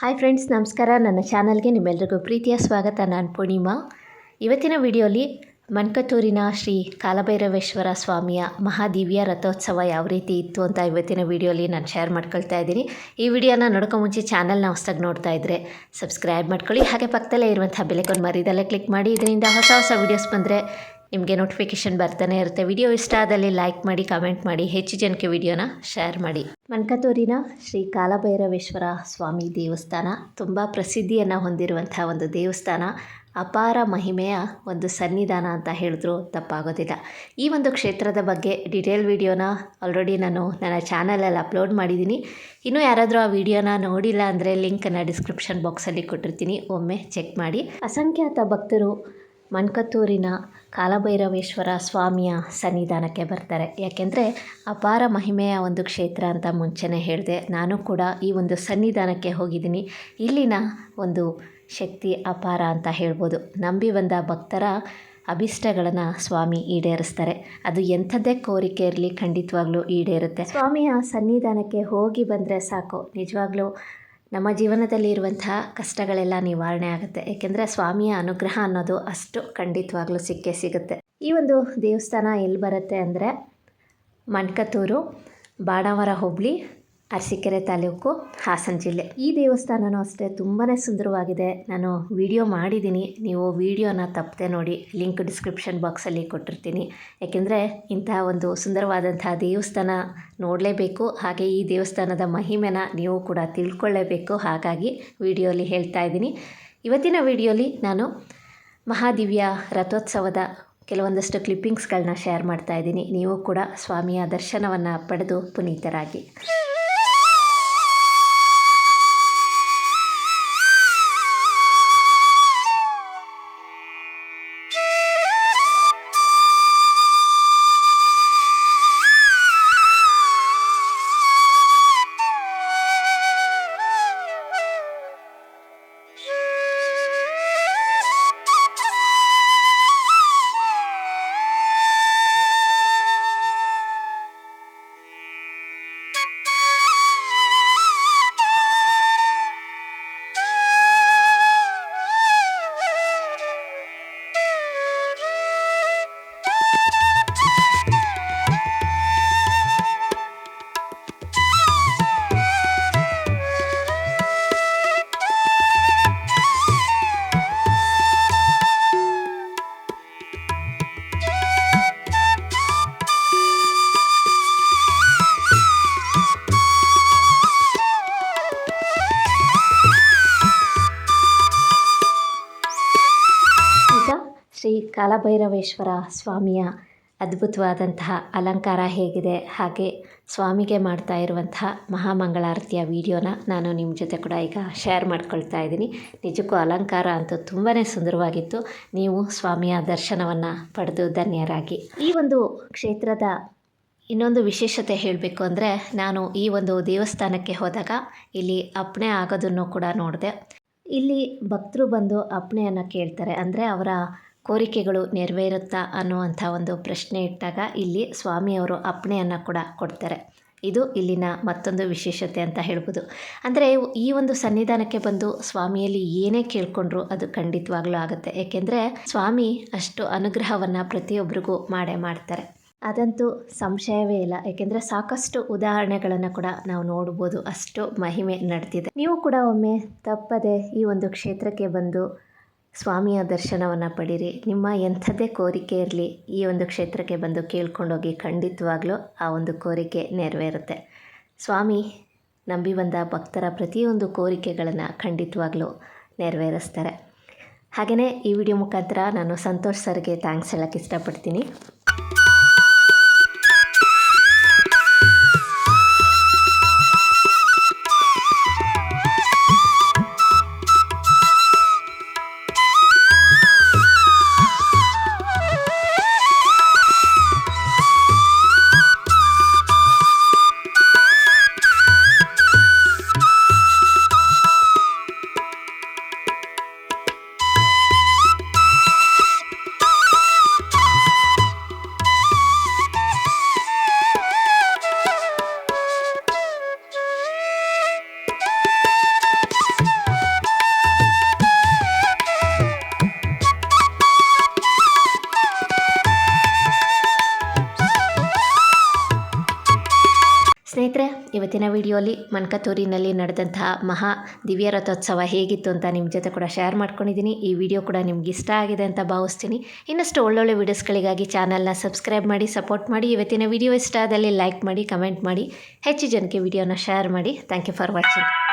Hi friends, ನಮಸ್ಕಾರ. ನನ್ನ ಚಾನಲ್ಗೆ ನಿಮ್ಮೆಲ್ಲರಿಗೂ ಪ್ರೀತಿಯ ಸ್ವಾಗತ. ನಾನು ಪೂರ್ಣಿಮಾ. ಇವತ್ತಿನ ವಿಡಿಯೋಲಿ ಮಣ್ಕತ್ತೂರಿನ ಶ್ರೀ ಕಾಲಭೈರವೇಶ್ವರ ಸ್ವಾಮಿಯ ಮಹಾದಿವ್ಯ ರಥೋತ್ಸವ ಯಾವ ರೀತಿ ಇತ್ತು ಅಂತ ಇವತ್ತಿನ ವಿಡಿಯೋಲಿ ನಾನು ಶೇರ್ ಮಾಡ್ಕೊಳ್ತಾ ಇದ್ದೀನಿ. ಈ ವಿಡಿಯೋನ ನೋಡ್ಕೊ ಮುಂಚೆ ಚಾನಲ್ನ ಹೊಸದಾಗಿ ನೋಡ್ತಾ ಇದ್ದರೆ ಸಬ್ಸ್ಕ್ರೈಬ್ ಮಾಡ್ಕೊಳ್ಳಿ. ಹಾಗೆ ಪಕ್ಕದಲ್ಲೇ ಇರುವಂಥ ಬೆಲೆಕೊಂಡು ಮರಿದಲ್ಲೇ ಕ್ಲಿಕ್ ಮಾಡಿ. ಇದರಿಂದ ಹೊಸ ಹೊಸ ವೀಡಿಯೋಸ್ ಬಂದರೆ ನಿಮಗೆ ನೋಟಿಫಿಕೇಷನ್ ಬರ್ತಾನೆ ಇರುತ್ತೆ. ವಿಡಿಯೋ ಇಷ್ಟ ಆದಲ್ಲಿ ಲೈಕ್ ಮಾಡಿ ಕಮೆಂಟ್ ಮಾಡಿ, ಹೆಚ್ಚು ಜನಕ್ಕೆ ವಿಡಿಯೋನ ಶೇರ್ ಮಾಡಿ. ಮನ್ಕತೂರಿನ ಶ್ರೀ ಕಾಲಭೈರವೇಶ್ವರ ಸ್ವಾಮಿ ದೇವಸ್ಥಾನ ತುಂಬ ಪ್ರಸಿದ್ಧಿಯನ್ನು ಹೊಂದಿರುವಂಥ ಒಂದು ದೇವಸ್ಥಾನ. ಅಪಾರ ಮಹಿಮೆಯ ಒಂದು ಸನ್ನಿಧಾನ ಅಂತ ಹೇಳಿದ್ರು ತಪ್ಪಾಗೋದಿಲ್ಲ. ಈ ಒಂದು ಕ್ಷೇತ್ರದ ಬಗ್ಗೆ ಡಿಟೇಲ್ ವಿಡಿಯೋನ ಆಲ್ರೆಡಿ ನಾನು ನನ್ನ ಚಾನಲಲ್ಲಿ ಅಪ್ಲೋಡ್ ಮಾಡಿದ್ದೀನಿ ಇನ್ನೂ ಯಾರಾದರೂ ಆ ವಿಡಿಯೋನ ನೋಡಿಲ್ಲ ಅಂದರೆ ಲಿಂಕನ್ನು ಡಿಸ್ಕ್ರಿಪ್ಷನ್ ಬಾಕ್ಸಲ್ಲಿ ಕೊಟ್ಟಿರ್ತೀನಿ. ಒಮ್ಮೆ ಚೆಕ್ ಮಾಡಿ. ಅಸಂಖ್ಯಾತ ಭಕ್ತರು ಮನ್ಕತ್ತೂರಿನ ಕಾಲಭೈರವೇಶ್ವರ ಸ್ವಾಮಿಯ ಸನ್ನಿಧಾನಕ್ಕೆ ಬರ್ತಾರೆ. ಯಾಕೆಂದರೆ ಅಪಾರ ಮಹಿಮೆಯ ಒಂದು ಕ್ಷೇತ್ರ ಅಂತ ಮುಂಚೆನೇ ಹೇಳಿದೆ. ನಾನು ಕೂಡ ಈ ಒಂದು ಸನ್ನಿಧಾನಕ್ಕೆ ಹೋಗಿದ್ದೀನಿ. ಇಲ್ಲಿನ ಒಂದು ಶಕ್ತಿ ಅಪಾರ ಅಂತ ಹೇಳ್ಬೋದು. ನಂಬಿ ಬಂದ ಭಕ್ತರ ಅಭಿಷ್ಟಗಳನ್ನು ಸ್ವಾಮಿ ಈಡೇರಿಸ್ತಾರೆ. ಅದು ಎಂಥದ್ದೇ ಕೋರಿಕೆ ಇರಲಿ ಖಂಡಿತವಾಗ್ಲೂ ಈಡೇರುತ್ತೆ. ಸ್ವಾಮಿಯ ಸನ್ನಿಧಾನಕ್ಕೆ ಹೋಗಿ ಬಂದರೆ ಸಾಕು. ನಿಜವಾಗ್ಲೂ ನಮ್ಮ ಜೀವನದಲ್ಲಿ ಇರುವಂತಹ ಕಷ್ಟಗಳೆಲ್ಲ ನಿವಾರಣೆ ಆಗುತ್ತೆ. ಏಕೆಂದರೆ ಸ್ವಾಮಿಯ ಅನುಗ್ರಹ ಅನ್ನೋದು ಅಷ್ಟು ಖಂಡಿತವಾಗ್ಲೂ ಸಿಕ್ಕೇ ಸಿಗುತ್ತೆ. ಈ ಒಂದು ದೇವಸ್ಥಾನ ಎಲ್ಲಿ ಬರುತ್ತೆ ಅಂದರೆ ಮಣ್ಕತ್ತೂರು, ಬಾಣಾವರ ಹೋಬಳಿ ಅರಸೀಕೆರೆ ತಾಲೂಕು ಹಾಸನ ಜಿಲ್ಲೆ. ಈ ದೇವಸ್ಥಾನವೂ ಅಷ್ಟೇ ತುಂಬಾ ಸುಂದರವಾಗಿದೆ. ನಾನು ವಿಡಿಯೋ ಮಾಡಿದ್ದೀನಿ. ನೀವು ವಿಡಿಯೋನ ತಪ್ಪದೆ ನೋಡಿ, ಲಿಂಕ್ ಡಿಸ್ಕ್ರಿಪ್ಷನ್ ಬಾಕ್ಸಲ್ಲಿ ಕೊಟ್ಟಿರ್ತೀನಿ. ಯಾಕೆಂದರೆ ಇಂತಹ ಒಂದು ಸುಂದರವಾದಂತಹ ದೇವಸ್ಥಾನ ನೋಡಲೇಬೇಕು. ಹಾಗೆ ಈ ದೇವಸ್ಥಾನದ ಮಹಿಮೆನ ನೀವು ಕೂಡ ತಿಳ್ಕೊಳ್ಳೇಬೇಕು. ಹಾಗಾಗಿ ವಿಡಿಯೋಲಿ ಹೇಳ್ತಾ ಇದ್ದೀನಿ. ಇವತ್ತಿನ ವಿಡಿಯೋಲಿ ನಾನು ಮಹಾದಿವ್ಯ ರಥೋತ್ಸವದ ಕೆಲವೊಂದಷ್ಟು ಕ್ಲಿಪ್ಪಿಂಗ್ಸ್ಗಳನ್ನ ಶೇರ್ ಮಾಡ್ತಾ ಇದ್ದೀನಿ. ನೀವು ಕೂಡ ಸ್ವಾಮಿಯ ದರ್ಶನವನ್ನು ಪಡೆದು ಪುನೀತರಾಗಿ. ಶ್ರೀ ಕಾಲಭೈರವೇಶ್ವರ ಸ್ವಾಮಿಯ ಅದ್ಭುತವಾದಂತಹ ಅಲಂಕಾರ ಹೇಗಿದೆ. ಹಾಗೆ ಸ್ವಾಮಿಗೆ ಮಾಡ್ತಾ ಇರುವಂತಹ ಮಹಾಮಂಗಳಾರತಿಯ ವಿಡಿಯೋನ ನಾನು ನಿಮ್ಮ ಜೊತೆ ಕೂಡ ಈಗ ಶೇರ್ ಮಾಡ್ಕೊಳ್ತಾ ಇದ್ದೀನಿ. ನಿಜಕ್ಕೂ ಅಲಂಕಾರ ಅಂತೂ ತುಂಬಾ ಸುಂದರವಾಗಿತ್ತು. ನೀವು ಸ್ವಾಮಿಯ ದರ್ಶನವನ್ನು ಪಡೆದು ಧನ್ಯರಾಗಿ. ಈ ಒಂದು ಕ್ಷೇತ್ರದ ಇನ್ನೊಂದು ವಿಶೇಷತೆ ಹೇಳಬೇಕು ಅಂದರೆ ನಾನು ಈ ಒಂದು ದೇವಸ್ಥಾನಕ್ಕೆ ಹೋದಾಗ ಇಲ್ಲಿ ಅಪ್ಪಣೆ ಆಗೋದನ್ನು ಕೂಡ ನೋಡಿದೆ. ಇಲ್ಲಿ ಭಕ್ತರು ಬಂದು ಅಪ್ಪಣೆಯನ್ನು ಕೇಳ್ತಾರೆ. ಅಂದರೆ ಅವರ ಕೋರಿಕೆಗಳು ನೆರವೇರುತ್ತಾ ಅನ್ನುವಂಥ ಒಂದು ಪ್ರಶ್ನೆ ಇಟ್ಟಾಗ ಇಲ್ಲಿ ಸ್ವಾಮಿಯವರು ಅಪ್ಪಣೆಯನ್ನು ಕೂಡ ಕೊಡ್ತಾರೆ. ಇದು ಇಲ್ಲಿನ ಮತ್ತೊಂದು ವಿಶೇಷತೆ ಅಂತ ಹೇಳ್ಬೋದು. ಅಂದರೆ ಈ ಒಂದು ಸನ್ನಿಧಾನಕ್ಕೆ ಬಂದು ಸ್ವಾಮಿಯಲ್ಲಿ ಏನೇ ಕೇಳ್ಕೊಂಡ್ರು ಅದು ಖಂಡಿತವಾಗ್ಲೂ ಆಗುತ್ತೆ. ಏಕೆಂದರೆ ಸ್ವಾಮಿ ಅಷ್ಟು ಅನುಗ್ರಹವನ್ನು ಪ್ರತಿಯೊಬ್ಬರಿಗೂ ಮಾಡೇ ಮಾಡ್ತಾರೆ. ಅದಂತೂ ಸಂಶಯವೇ ಇಲ್ಲ. ಏಕೆಂದರೆ ಸಾಕಷ್ಟು ಉದಾಹರಣೆಗಳನ್ನು ಕೂಡ ನಾವು ನೋಡ್ಬೋದು. ಅಷ್ಟು ಮಹಿಮೆ ನಡೆದಿದೆ ನೀವು ಕೂಡ ಒಮ್ಮೆ ತಪ್ಪದೆ ಈ ಒಂದು ಕ್ಷೇತ್ರಕ್ಕೆ ಬಂದು ಸ್ವಾಮಿಯ ದರ್ಶನವನ್ನು ಪಡೀರಿ. ನಿಮ್ಮ ಎಂಥದ್ದೇ ಕೋರಿಕೆ ಇರಲಿ, ಈ ಒಂದು ಕ್ಷೇತ್ರಕ್ಕೆ ಬಂದು ಕೇಳ್ಕೊಂಡೋಗಿ ಖಂಡಿತವಾಗ್ಲೂ ಆ ಒಂದು ಕೋರಿಕೆ ನೆರವೇರುತ್ತೆ. ಸ್ವಾಮಿ, ನಂಬಿ ಬಂದ ಭಕ್ತರ ಪ್ರತಿಯೊಂದು ಕೋರಿಕೆಗಳನ್ನು ಖಂಡಿತವಾಗ್ಲೂ ನೆರವೇರಿಸ್ತಾರೆ. ಹಾಗೆಯೇ ಈ ವಿಡಿಯೋ ಮುಖಾಂತರ ನಾನು ಸಂತೋಷ್ ಸರ್ಗೆ ಥ್ಯಾಂಕ್ಸ್ ಹೇಳೋಕ್ಕೆ ಇಷ್ಟಪಡ್ತೀನಿ. ಸ್ನೇಹಿತರೆ, ಇವತ್ತಿನ ವಿಡಿಯೋಲಿ ಮನ್ಕತೂರಿನಲ್ಲಿ ನಡೆದಂತಹ ಮಹಾ ದಿವ್ಯ ರಥೋತ್ಸವ ಹೇಗಿತ್ತು ಅಂತ ನಿಮ್ಮ ಜೊತೆ ಕೂಡ ಶೇರ್ ಮಾಡ್ಕೊಂಡಿದ್ದೀನಿ. ಈ ವಿಡಿಯೋ ಕೂಡ ನಿಮ್ಗೆ ಇಷ್ಟ ಆಗಿದೆ ಅಂತ ಭಾವಿಸ್ತೀನಿ. ಇನ್ನಷ್ಟು ಒಳ್ಳೊಳ್ಳೆ ವಿಡಿಯೋಸ್ಗಳಿಗಾಗಿ ಚಾನಲ್ನ ಸಬ್ಸ್ಕ್ರೈಬ್ ಮಾಡಿ ಸಪೋರ್ಟ್ ಮಾಡಿ, ಇವತ್ತಿನ ವಿಡಿಯೋ ಇಷ್ಟ ಆದಲ್ಲಿ ಲೈಕ್ ಮಾಡಿ ಕಮೆಂಟ್ ಮಾಡಿ, ಹೆಚ್ಚು ಜನಕ್ಕೆ ವಿಡಿಯೋನ ಶೇರ್ ಮಾಡಿ. Thank you for watching